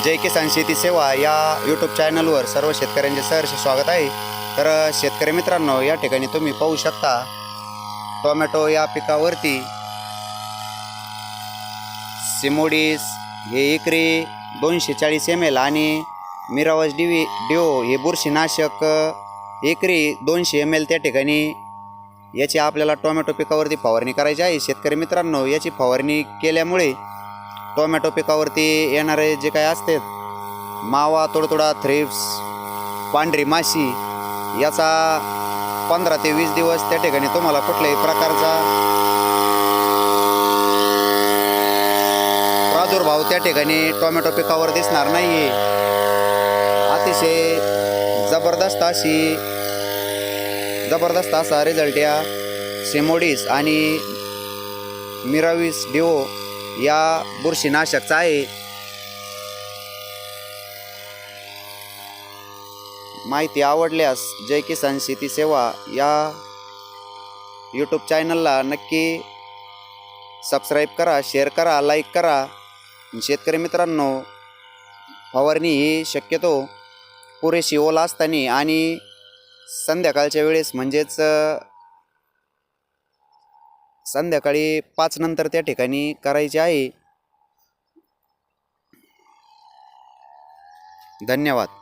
किसान शेती सेवा या यूट्यूब चॅनलवर सर्व शेतकऱ्यांचे सहर्ष स्वागत आहे. तर शेतकरी मित्रांनो या ठिकाणी तुम्ही पाहू शकता टोमॅटो या पिकावरती सिमोडीस हे एकरी दोनशे चाळीस एम एल आणि मिरावज डिवी डिओ हे बुरशीनाशक एकरी दोनशे एम एल त्या ठिकाणी याची आपल्याला टोमॅटो पिकावरती फवारणी करायची आहे. शेतकरी मित्रांनो याची फवारणी केल्यामुळे टोमॅटो पिकावरती येणारे जे काय असते मावा तोडतोडा थ्रिप्स पांढरी माशी याचा पंधरा ते वीस दिवस त्या ठिकाणी तुम्हाला कुठल्याही प्रकारचा प्रादुर्भाव त्या ठिकाणी टोमॅटो पिकावर दिसणार नाही आहे अतिशय जबरदस्त अशी जबरदस्त असा रिझल्ट या सिमोडीस आणि मिरावीस डिओ या बुरशीनाशकचा आहे. माहिती आवडल्यास जय किसान शेती सेवा या यूट्यूब चॅनलला नक्की सबस्क्राईब करा शेअर करा लाईक करा. शेतकरी मित्रांनो फवारणी ही शक्यतो पुरेशी ओला असताना आणि संध्याकाळच्या वेळेस म्हणजेच संध्याकाळी पाचनंतर त्या ठिकाणी करायची आहे. धन्यवाद.